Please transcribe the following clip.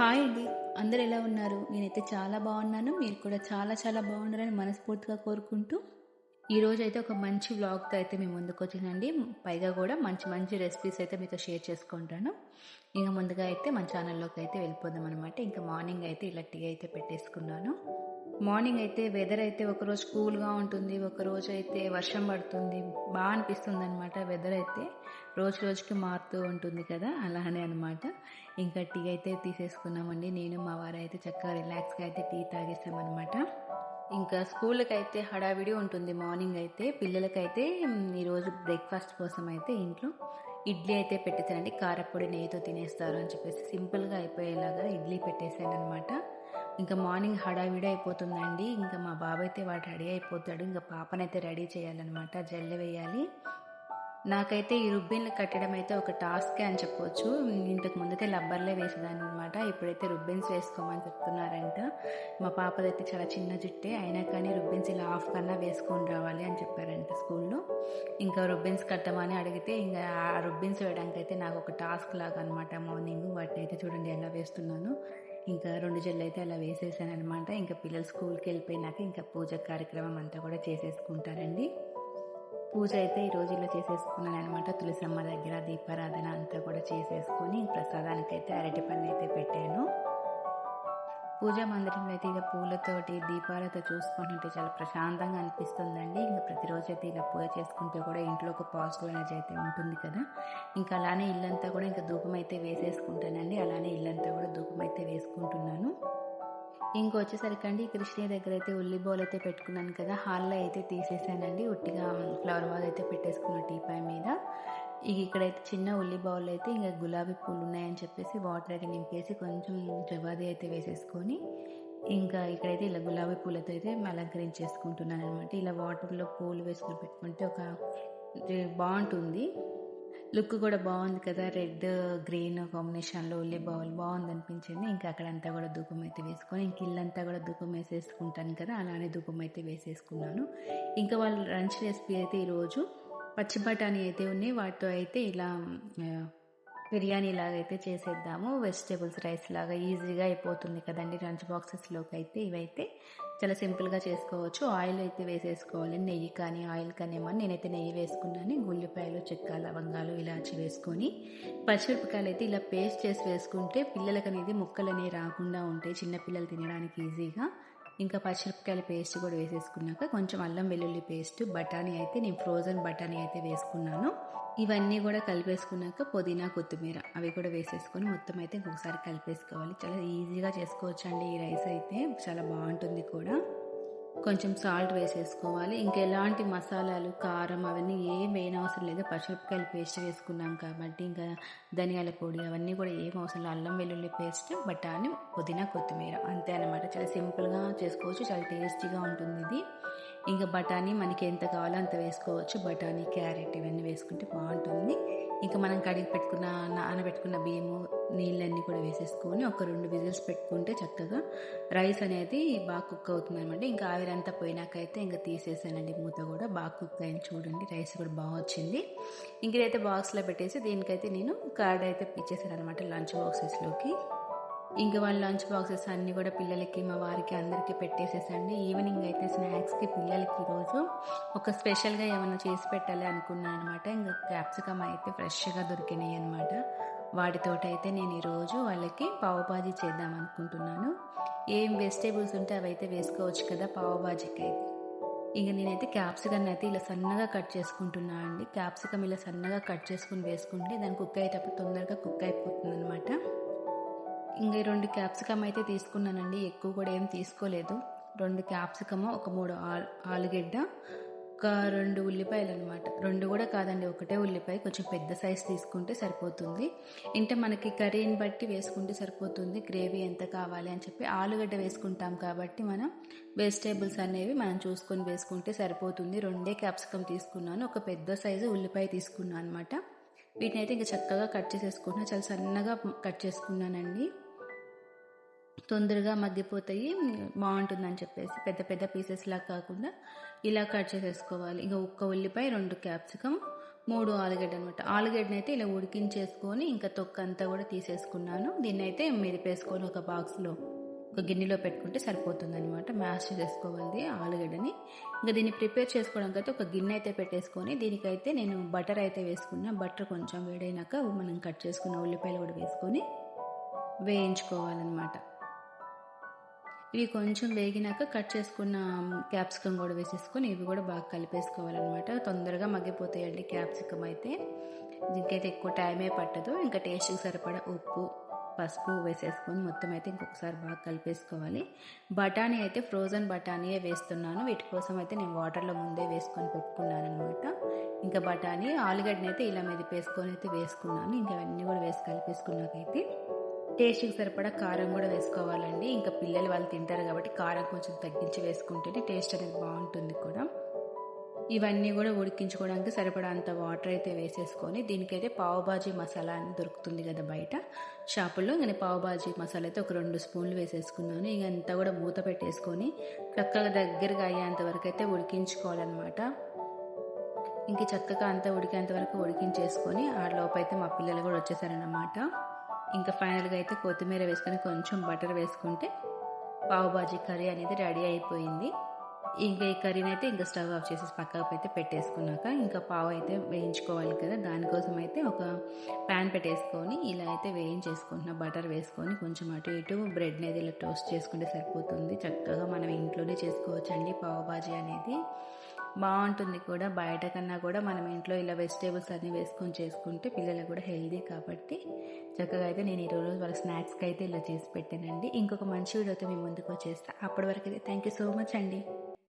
Hi అండి. అందరు ఎలా ఉన్నారు? నేనైతే చాలా బాగున్నాను. మీరు కూడా చాలా చాలా బాగున్నారని మనస్ఫూర్తిగా కోరుకుంటూ ఈరోజు అయితే ఒక మంచి వ్లాగ్తో అయితే మేము ముందుకు వచ్చిందండి. పైగా కూడా మంచి మంచి రెసిపీస్ అయితే మీతో షేర్ చేసుకుంటాను. ఇంకా ముందుగా అయితే మన ఛానల్లోకి అయితే వెళ్ళిపోదాం అనమాట ఇంకా మార్నింగ్ అయితే ఇలా టీ అయితే పెట్టేసుకున్నాను. మార్నింగ్ అయితే వెదర్ అయితే ఒకరోజు కూల్గా ఉంటుంది ఒకరోజు అయితే వర్షం పడుతుంది బాగా అనిపిస్తుంది అనమాట వెదర్ అయితే. రోజు రోజుకి మారుతూ ఉంటుంది కదా అలానే అనమాట ఇంకా టీ అయితే తీసేసుకున్నామండి. నేను మా వారు అయితే చక్కగా రిలాక్స్గా అయితే టీ తాగేసామన్నమాట. ఇంకా స్కూల్కి అయితే హడావిడి ఉంటుంది మార్నింగ్ అయితే. పిల్లలకైతే మ్, ఈరోజు బ్రేక్ఫాస్ట్ కోసం అయితే ఇంట్లో ఇడ్లీ అయితే పెట్టేశానండి. కారపొడి నెయ్యితో తినేస్తారు అని చెప్పేసి సింపుల్గా అయిపోయేలాగా ఇడ్లీ పెట్టేశాను అనమాట ఇంకా మార్నింగ్ హడావిడి అయిపోతుందండి. ఇంకా మా బాబాయ్ అయితే వాడు రెడీ అయిపోతాడు. ఇంకా పాపనైతే రెడీ చేయాలన్నమాట. జల్లి వేయాలి. నాకైతే ఈ రుబ్బిన్లు కట్టడం అయితే ఒక టాస్కే అని చెప్పొచ్చు. ఇంతకు ముందైతే లబ్బర్లే వేసేదాన్ని అనమాట ఇప్పుడైతే రుబ్బిన్స్ వేసుకోమని చెప్తున్నారంట. మా పాపదైతే చాలా చిన్న జుట్టే. అయినా కానీ రుబ్బిన్స్ ఇలా హాఫ్ కన్నా వేసుకొని రావాలి అని చెప్పారంట స్కూల్లో. ఇంకా రుబ్బిన్స్ కట్టమని అడిగితే ఇంకా ఆ రుబ్బిన్స్ వేయడానికి అయితే నాకు ఒక టాస్క్ లాగా అనమాట మార్నింగ్. వాటిని అయితే చూడండి ఎలా వేస్తున్నాను. ఇంకా రెండు జల్లు అయితే అలా వేసేసాను అనమాట ఇంకా పిల్లలు స్కూల్కి వెళ్ళిపోయినాక ఇంకా పూజ కార్యక్రమం అంతా కూడా చేసేసుకుంటారండి. పూజ అయితే ఈ రోజు ఇలా చేసేసుకున్నాను అనమాట తులసమ్మ దగ్గర దీపారాధన అంతా కూడా చేసేసుకొని ప్రసాదానికి అయితే అరటి అయితే పెట్టాను. పూజా మందిరంలో అయితే ఇలా పూలతోటి దీపాలతో చూసుకుంటుంటే చాలా ప్రశాంతంగా అనిపిస్తుందండి. ఇంకా ప్రతిరోజు అయితే ఇలా పూజ చేసుకుంటే కూడా ఇంట్లో ఒక పాజిటివ్ ఎనర్జీ అయితే ఉంటుంది కదా. ఇంకా అలానే ఇల్లంతా కూడా ఇంకా ధూపం అయితే వేసేసుకుంటానండి. అలానే ఇల్లంతా కూడా ధూపం అయితే వేసుకుంటున్నాను. ఇంకొచ్చేసరికి అండి కృష్ణ దగ్గర అయితే ఉల్లి బౌల్ అయితే పెట్టుకున్నాను కదా. హాల్లో అయితే తీసేసానండి. ఉట్టిగా ఫ్లవర్ వాజ్ అయితే పెట్టేసుకున్నాను టీపాయ్ మీద. ఇక ఇక్కడైతే చిన్న ఉల్లి బౌల్ అయితే ఇంకా గులాబీ పూలు ఉన్నాయని చెప్పేసి వాటర్ అయితే నింపేసి కొంచెం జవాది అయితే వేసేసుకొని ఇంకా ఇక్కడైతే ఇలా గులాబీ పూలతో అయితే అలంకరించేసుకుంటున్నాను అనమాట ఇలా వాటర్లో పూలు వేసుకొని పెట్టుకుంటే ఒక బాగుంటుంది. లుక్ కూడా బాగుంది కదా రెడ్ గ్రీన్ కాంబినేషన్లో ఉల్లి బౌల్ బాగుంది అనిపించింది ఇంకా అక్కడంతా కూడా ధూపం అయితే వేసుకొని ఇంక ఇల్లంతా కూడా ధూపం వేసేసుకుంటాను కదా అలానే ధూపం అయితే వేసేసుకున్నాను. ఇంకా వాళ్ళు లంచ్ రెసిపీ అయితే ఈరోజు పచ్చి బఠానీ అయితే ఉన్నాయి. వాటితో అయితే ఇలా బిర్యానీ లాగా అయితే చేసేద్దాము. వెజిటేబుల్స్ రైస్ లాగా ఈజీగా అయిపోతుంది కదండి. లంచ్ బాక్సెస్లోకి అయితే ఇవైతే చాలా సింపుల్గా చేసుకోవచ్చు. ఆయిల్ అయితే వేసేసుకోవాలి. నెయ్యి కానీ ఆయిల్ కానీ ఏమని నేనైతే నెయ్యి వేసుకున్నాను. ఉల్లిపాయలు చెక్క లవంగాలు ఇలాచి వేసుకొని పచ్చిమిరపకాయలు అయితే ఇలా పేస్ట్ చేసి వేసుకుంటే పిల్లలకి అనేది ముక్కలు అనేవి రాకుండా ఉంటాయి. చిన్నపిల్లలు తినడానికి ఈజీగా. ఇంకా పచ్చిమిరపకాయల పేస్ట్ కూడా వేసేసుకున్నాక కొంచెం అల్లం వెల్లుల్లి పేస్ట్ బఠానీ అయితే నేను ఫ్రోజన్ బఠానీ అయితే వేసుకున్నాను. ఇవన్నీ కూడా కలిపేసుకున్నాక పుదీనా కొత్తిమీర అవి కూడా వేసేసుకొని మొత్తం అయితే ఇంకొకసారి కలిపేసుకోవాలి. చాలా ఈజీగా చేసుకోవచ్చు అండి ఈ రైస్ అయితే. చాలా బాగుంటుంది కూడా. కొంచెం సాల్ట్ వేసేసుకోవాలి. ఇంకా ఎలాంటి మసాలాలు కారం అవన్నీ ఏం వేయనవసరం లేదు. పచ్చిమిరపకాయలు పేస్ట్ వేసుకున్నాం కాబట్టి ఇంకా ధనియాల పొడి అవన్నీ కూడా ఏం అవసరం లేదు. అల్లం వెల్లుల్లి పేస్ట్ బఠానీ పుదీనా కొత్తిమీర అంతే అనమాట చాలా సింపుల్గా చేసుకోవచ్చు. చాలా టేస్టీగా ఉంటుంది ఇది. ఇంకా బఠానీ మనకి ఎంత కావాలో అంత వేసుకోవచ్చు. బఠానీ క్యారెట్ ఇవన్నీ వేసుకుంటే బాగుంటుంది. ఇంకా మనం కడిగి పెట్టుకున్న నానబెట్టుకున్న బియ్యము నీళ్ళన్నీ కూడా వేసేసుకొని ఒక రెండు విజిల్స్ పెట్టుకుంటే చక్కగా రైస్ అనేది బాగా కుక్ అవుతుంది అనమాట ఇంకా ఆవిరంతా పోయినాక అయితే ఇంకా తీసేసానండి మూత కూడా. బాగా కుక్ అయింది చూడండి రైస్ కూడా బాగా వచ్చింది. ఇంకైతే బాక్స్లో పెట్టేసి దీనికైతే నేను కార్డ్ అయితే ఇచ్చేసాను అనమాట లంచ్ బాక్సెస్లోకి. ఇంకా వాళ్ళ లంచ్ బాక్సెస్ అన్నీ కూడా పిల్లలకి మా వారికి అందరికీ పెట్టేసేసండి. ఈవినింగ్ అయితే స్నాక్స్కి పిల్లలకి ఈరోజు ఒక స్పెషల్గా ఏమైనా చేసి పెట్టాలి అనుకున్నాను అనమాట ఇంకా క్యాప్సికమ్ అయితే ఫ్రెష్గా దొరికినాయి అనమాట వాటితోటి అయితే నేను ఈరోజు వాళ్ళకి పావుబాజీ చేద్దాం అనుకుంటున్నాను. ఏం వెజిటేబుల్స్ ఉంటే అవి అయితే వేసుకోవచ్చు కదా పావుబాజీకి అయితే ఇంక నేనైతే క్యాప్సికమ్ అయితే ఇలా సన్నగా కట్ చేసుకుంటున్నాను అండి. క్యాప్సికమ్ ఇలా సన్నగా కట్ చేసుకుని వేసుకుంటే దాని కుక్ అయ్యేటప్పుడు తొందరగా కుక్ అయిపోతుంది అనమాట ఇంకా ఈ రెండు క్యాప్సికమ్ అయితే తీసుకున్నానండి. ఎక్కువ కూడా ఏం తీసుకోలేదు. రెండు క్యాప్సికమ్ ఒక మూడు ఆలు ఆలుగడ్డ ఒక రెండు ఉల్లిపాయలు అనమాట రెండు కూడా కాదండి ఒకటే ఉల్లిపాయ. కొంచెం పెద్ద సైజ్ తీసుకుంటే సరిపోతుంది. అంటే మనకి కర్రీని బట్టి వేసుకుంటే సరిపోతుంది. గ్రేవీ ఎంత కావాలి అని చెప్పి ఆలుగడ్డ వేసుకుంటాం కాబట్టి మనం వెజిటేబుల్స్ అనేవి మనం చూసుకొని వేసుకుంటే సరిపోతుంది. రెండే క్యాప్సికమ్ తీసుకున్నాను. ఒక పెద్ద సైజు ఉల్లిపాయ తీసుకున్నాను అనమాట వీటిని అయితే ఇంకా చక్కగా కట్ చేసేసుకుంటున్నా చాలా సన్నగా కట్ చేసుకున్నానండి. తొందరగా మగ్గిపోతాయి బాగుంటుందని చెప్పేసి పెద్ద పెద్ద పీసెస్ లా కాకుండా ఇలా కట్ చేసేసుకోవాలి. ఇంకా ఒక్క ఉల్లిపాయ రెండు క్యాప్సికమ్ మూడు ఆలుగడ్డ అనమాట ఆలుగడ్డని అయితే ఇలా ఉడికించేసుకొని ఇంకా తొక్క అంతా కూడా తీసేసుకున్నాను. దీన్ని అయితే మెదిపేసుకొని ఒక బాక్స్లో ఒక గిన్నెలో పెట్టుకుంటే సరిపోతుంది అనమాట మ్యాష్ చేసుకోవాలి ఆలుగడ్డని. ఇంకా దీన్ని ప్రిపేర్ చేసుకోవడానికి అయితే ఒక గిన్నె అయితే పెట్టేసుకొని దీనికైతే నేను బటర్ అయితే వేసుకున్నా. బటర్ కొంచెం వేడైనాక మనం కట్ చేసుకున్న ఉల్లిపాయలు కూడా వేసుకొని వేయించుకోవాలన్నమాట. ఇవి కొంచెం వేగినాక కట్ చేసుకున్న క్యాప్సికమ్ కూడా వేసేసుకొని ఇవి కూడా బాగా కలిపేసుకోవాలన్నమాట. తొందరగా మగ్గిపోతాయండి క్యాప్సికమ్ అయితే. దీనికైతే ఎక్కువ టైమే పట్టదు. ఇంకా టేస్ట్కి సరిపడా ఉప్పు పసుపు వేసేసుకొని మొత్తం అయితే ఇంకొకసారి బాగా కలిపేసుకోవాలి. బఠానీ అయితే ఫ్రోజన్ బఠానీయే వేస్తున్నాను. వీటి కోసం అయితే నేను వాటర్లో ముందే వేసుకొని పెట్టుకున్నాను అనమాట ఇంకా బఠానీ ఆలుగడ్డని అయితే ఇలా మెదిపేసుకొని అయితే వేసుకున్నాను. ఇంకా అవన్నీ కూడా వేసి కలిపేసుకున్నాకైతే టేస్ట్కి సరిపడా కారం కూడా వేసుకోవాలండి. ఇంకా పిల్లలు వాళ్ళు తింటారు కాబట్టి కారం కొంచెం తగ్గించి వేసుకుంటేనే టేస్ట్ అనేది బాగుంటుంది కూడా. ఇవన్నీ కూడా ఉడికించుకోవడానికి సరిపడా అంత వాటర్ అయితే వేసేసుకొని దీనికైతే పావుబాజీ మసాలా అని దొరుకుతుంది కదా బయట. షాపుల్లో నేను పావుబాజీ మసాలా అయితే ఒక రెండు స్పూన్లు వేసేసుకున్నాను. ఇక అంతా కూడా మూత పెట్టేసుకొని చక్కగా దగ్గరగా అయ్యేంత వరకు అయితే ఉడికించుకోవాలన్నమాట. ఇంక చక్కగా అంతా ఉడికేంత వరకు ఉడికించేసుకొని ఆ లోపైతే మా పిల్లలు కూడా వచ్చేసారనమాట ఇంకా ఫైనల్గా అయితే కొత్తిమీర వేసుకొని కొంచెం బటర్ వేసుకుంటే పావుబాజీ కర్రీ అనేది రెడీ అయిపోయింది. ఇంకా ఈ కర్రీని అయితే ఇంకా స్టవ్ ఆఫ్ చేసి పక్కకు అయితే పెట్టేసుకున్నాక ఇంకా పావు అయితే వేయించుకోవాలి కదా. దానికోసం అయితే ఒక ప్యాన్ పెట్టేసుకొని ఇలా అయితే వేయించేసుకుంటున్నా బటర్ వేసుకొని కొంచెం అటు ఇటు బ్రెడ్ అనేది ఇలా టోస్ట్ చేసుకుంటే సరిపోతుంది. చక్కగా మనం ఇంట్లోనే చేసుకోవచ్చండి పావుబాజీ అనేది. బాగుంటుంది కూడా. బయట కన్నా కూడా మనం ఇంట్లో ఇలా వెజిటేబుల్స్ అన్నీ వేసుకొని చేసుకుంటే పిల్లలకు కూడా హెల్దీ కాబట్టి చక్కగా అయితే నేను ఈరోజు వాళ్ళ స్నాక్స్కి అయితే ఇలా చేసి పెట్టానండి. ఇంకొక మంచి వీడియోతో మీ ముందుకు వచ్చేస్తా. అప్పటి వరకు అయితే థ్యాంక్ యూ సో మచ్ అండి.